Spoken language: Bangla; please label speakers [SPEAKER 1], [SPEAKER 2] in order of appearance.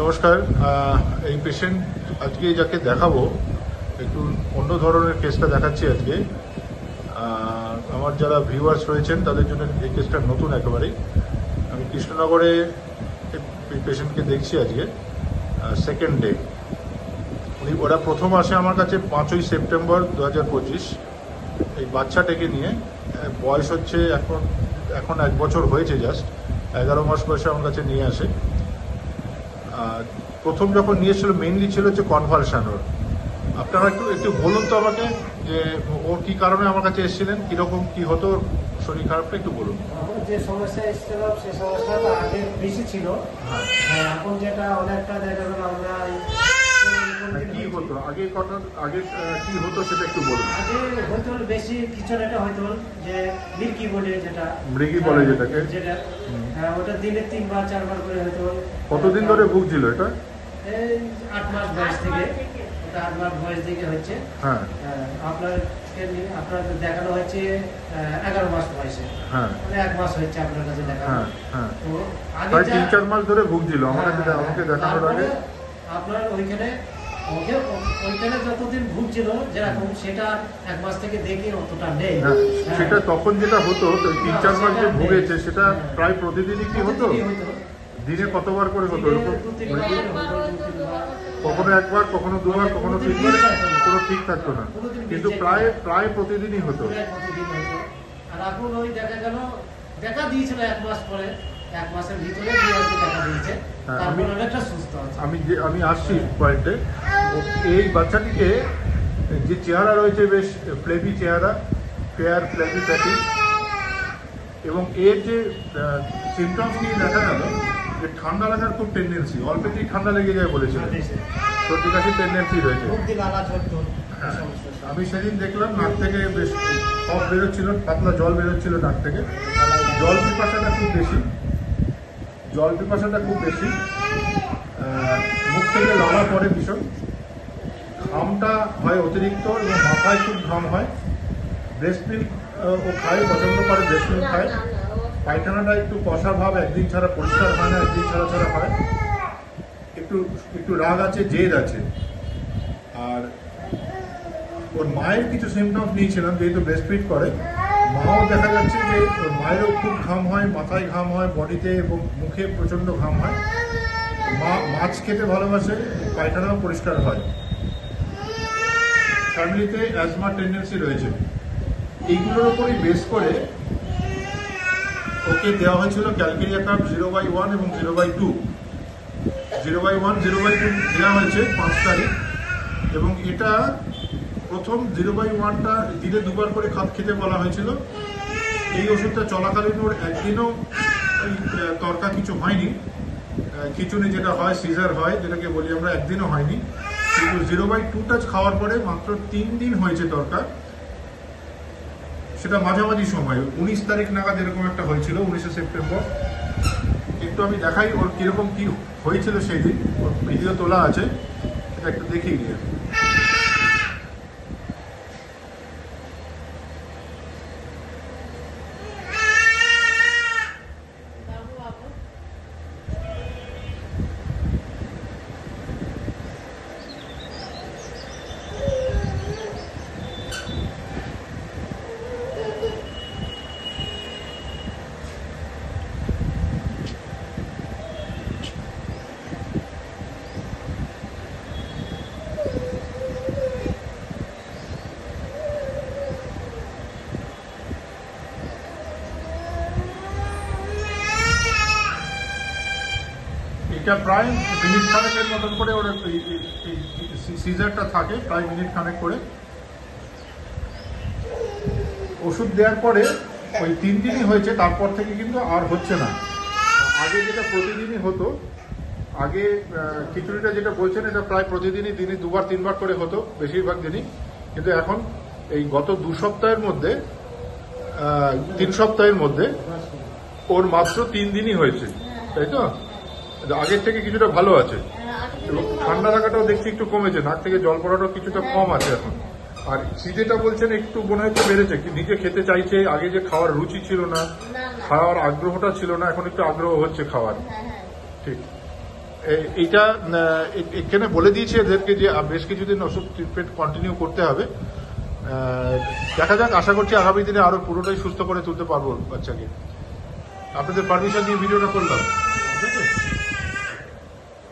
[SPEAKER 1] নমস্কার। এই পেশেন্ট আজকে যাকে দেখাবো, একটু অন্য ধরনের কেসটা দেখাচ্ছি আজকে। আমার যারা ভিউয়ার্স রয়েছেন, তাদের জন্য এই কেসটা নতুন একেবারেই। আমি কৃষ্ণনগরে পেশেন্টকে দেখছি আজকে সেকেন্ড ডে উনি, ওরা প্রথম আসে আমার কাছে পাঁচই সেপ্টেম্বর দু হাজার পঁচিশ। এই বাচ্চাটাকে নিয়ে বয়স হচ্ছে এখন এখন এক বছর হয়েছে জাস্ট এগারো মাস বয়সে আমার কাছে নিয়ে আসে। প্রথম যখন নিয়েছিল মেনলি ছিল হচ্ছে কনভালশন ওর। আপনারা একটু একটু বলুন তো আমাকে যে ওর কি কারণে আমার কাছে এসেছিলেন কীরকম কি হতো ওর শরীর খারাপটা একটু বলুন।
[SPEAKER 2] যে সমস্যা এসেছিল সে সমস্যাটা আগে বেশি ছিল।
[SPEAKER 1] হ্যাঁ।
[SPEAKER 2] হ্যাঁ, এখন যেটা অনেকটা দেখা গেল আমরা
[SPEAKER 1] হতো আগে আগে কি হতো সেটা একটু বলুন।
[SPEAKER 2] আগে হয়তো বেশি কিছু একটা হয়তো যে বলে যেটা।
[SPEAKER 1] মৃগী বলে যেটাকে।
[SPEAKER 2] যেটা হ্যাঁ, ওটা দিনে তিনবার চারবার করে হয়তো
[SPEAKER 1] কতদিন ধরে ভুগছিল এটা?
[SPEAKER 2] এই আট মাস বয়স থেকে। ওটা আট মাস বয়স থেকে হচ্ছে।
[SPEAKER 1] হ্যাঁ।
[SPEAKER 2] হ্যাঁ, আপনার আপনার দেখানো হয়েছে এগারো মাস বয়সে।
[SPEAKER 1] হ্যাঁ।
[SPEAKER 2] মানে এক মাস হচ্ছে আপনার কাছে দেখানো।
[SPEAKER 1] হ্যাঁ হ্যাঁ।
[SPEAKER 2] তো আগে
[SPEAKER 1] তিন চার মাস ধরে ভুগছিল। আমার কাছে
[SPEAKER 2] হ্যাঁ,
[SPEAKER 1] আমাকে
[SPEAKER 2] হ্যাঁ,
[SPEAKER 1] দেখানোর আগে।
[SPEAKER 2] আপনার ওইখানে ওকে ওইখানে যতদিন যেরকম সেটা এক মাস থেকে দেখি অতটা নেই।
[SPEAKER 1] হ্যাঁ,
[SPEAKER 2] হ্যাঁ।
[SPEAKER 1] সেটা তখন যেটা হতো তিন চার মাস যে ভুগেছে সেটা
[SPEAKER 2] হ্যাঁ।
[SPEAKER 1] প্রায় প্রতিদিনই কি হতো? দিনে কতবার করে হতো। কখনো একবার কখনো দুবার কখনো তিনবার। কোনো ঠিক থাকতো না। কিন্তু প্রায় প্রায় প্রতিদিনই হতো।
[SPEAKER 2] আর এখন ওই দেখা গেল দেখা দিয়েছিল এক মাস পরে এক মাসের ভিতরে দেখা দিয়েছে।
[SPEAKER 1] হ্যাঁ, আমি আসছি পয়েন্টে। এই বাচ্চাটিকে যে চেহারা রয়েছে বেশ ফ্লেভি চেহারা ফেয়ার ফ্লেভি প্যাটি এবং এর যে সিমটমস নিয়ে দেখা গেল যে ঠান্ডা লাগার খুব টেন্ডেন্সি অল্পেতেই ঠান্ডা লেগে যায় বলেছিল। সর্দি কাশির টেন্ডেন্সি রয়েছে। হ্যাঁ। আমি সেদিন দেখলাম নাক থেকে বেশ কফ বেরোচ্ছিল পাতলা জল বেরোচ্ছিল নাক থেকে। জল পিপাসাটা খুব বেশি। জল পিপাসাটা খুব বেশি। মুখ থেকে লালা পড়ে ভীষণ। ঘামটা হয় অতিরিক্ত এবং মাথায় খুব ঘাম হয়। ব্রেস্ট মিল্ক ও খায়, পছন্দ করে ব্রেস্ট মিল্ক খায়। পায়খানাটা একটু কষা ভাব, একদিন ছাড়া পরিষ্কার হয় না, একদিন ছাড়া ছাড়া হয়। একটু একটু রাগ আছে, জেদ আছে। আর ওর মায়ের কিছু সিমটমস নিয়েছিলাম, যেহেতু ব্রেস্ট ফিট করে। মাও দেখা যাচ্ছে যে ওর মায়েরও খুব ঘাম হয়, মাথায় ঘাম হয়, বডিতে এবং মুখে প্রচণ্ড ঘাম হয়। মা, মাছ খেতে ভালোবাসে, পায়খানাও পরিষ্কার হয়। ফ্যামিলিতে অ্যাজমা টেন্ডেন্সি রয়েছে। এইগুলোর উপরই বেস করে ওকে দেওয়া হয়েছিল calcarea carb zero by one এবং zero by two zero by one zero by two দেওয়া হয়েছে পাঁচ তারিখ এবং এটা প্রথম জিরো বাই ওয়ানটা দিনে দুবার করে খাপ খেতে বলা হয়েছিল। এই ওষুধটা চলাকালীন ওর একদিনও তরকা কিছু হয়নি। খিচুড়ি যেটা হয় সিজার হয়, যেটাকে বলি আমরা, একদিনও হয়নি। কিন্তু জিরো বাই টু টাচ খাওয়ার পরে মাত্র তিন দিন হয়েছে দরকার। সেটা মাঝামাঝি সময়, উনিশ তারিখ নাগাদ এরকম একটা হয়েছিল, উনিশে সেপ্টেম্বর। একটু আমি দেখাই ওর কীরকম কী হয়েছিল সেই দিন, ওর ভিডিও তোলা আছে, সেটা একটু দেখিয়ে এটা প্রায় মিনিট খানেকের মতন করে ওর সিজারটা থাকে, প্রায় মিনিট খানেক করে। ওষুধ দেওয়ার পরে ওই তিন দিনই হয়েছে, তারপর থেকে কিন্তু আর হচ্ছে না। আগে যেটা প্রতিদিনই হতো, আগে খিচুড়িটা যেটা বলছেন, এটা প্রায় প্রতিদিনই দিনে দুবার, তিনবার করে হতো, বেশিরভাগ দিনই। কিন্তু এখন এই গত দু সপ্তাহের মধ্যে তিন সপ্তাহের মধ্যে ওর মাত্র তিন দিনই হয়েছে, তাই তো? আগের থেকে কিছুটা ভালো আছে। এবং ঠান্ডা লাগাটাও দেখছি একটু কমেছে নাক থেকে জল পড়াটাও কিছুটা কম আছে এখন। আর খিদেটা বলছেন একটু মনে হচ্ছে বেড়েছে নিজে খেতে চাইছে আগে যে খাওয়ার রুচি ছিল না খাওয়ার আগ্রহটা ছিল না এখন একটু আগ্রহ হচ্ছে খাওয়ার।
[SPEAKER 3] হ্যাঁ হ্যাঁ।
[SPEAKER 1] ঠিক। এইটা এখানে বলে দিয়েছে এদেরকে যে বেশ কিছুদিন ওষুধ ট্রিটমেন্ট কন্টিনিউ করতে হবে। দেখা যাক আশা করছি আগামী দিনে আরও পুরোটাই সুস্থ করে তুলতে পারব বাচ্চাকে। আপনাদের পারমিশন দিয়ে ভিডিওটা করলাম। ঠিক আছে